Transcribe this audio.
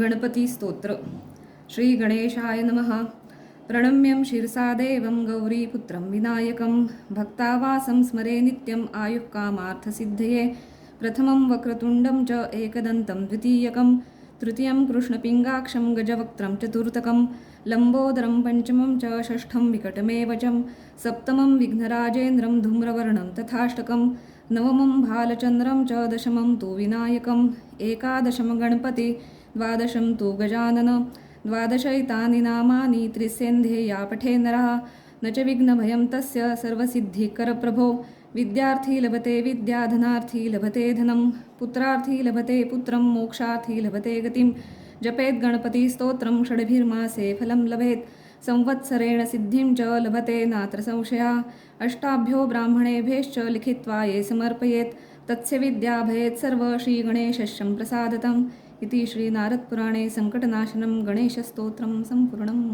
गणपती स्तोत्र. श्री गणेशाय नमः. प्रणम्यं शिरसादेवं गौरीपुत्रं विनायकं. भक्तावासं स्मरे नित्यम् आयुः कामार्थसिद्धये. प्रथमं वक्रतुण्डं च एकदन्तं द्वितीयकं. तृतीयं कृष्णपिङ्गाक्षं गजवक्त्रं चतुर्थकं. लम्बोदरं पञ्चमं च षष्ठं विकटमेवचं. सप्तमं विघ्नराजेन्द्रं धूम्रवर्णं तथाष्टकं. नवमं भालचन्द्रं च दशमं तु विनायकम् एकादशं गणपति. द्वादशं तु गजानन। द्वादशैतानि नामानि त्रिसेन्धेया पठे नरः। न च विघ्नभयं तस्य सर्वसिद्धिकरप्रभो। विद्यार्थी लभते विद्याधनार्थी लभते धनं। पुत्रार्थी लभते पुत्रं मोक्षार्थी लभते गतिं। जपेत् गणपतिस्तोत्रं षड्भिर्मासे फलं लभेत्। संवत्सरेण सिद्धिं च लभते नात्र संशया। अष्टाभ्यो ब्राह्मणेभ्यश्च लिखित्वा ये समर्पयेत्। तस्य विद्या भयेत् सर्व श्रीगणेशं प्रसादतम्। इति श्रीनारदपुराणे सङ्कटनाशनं गणेशस्तोत्रं सम्पूर्णम्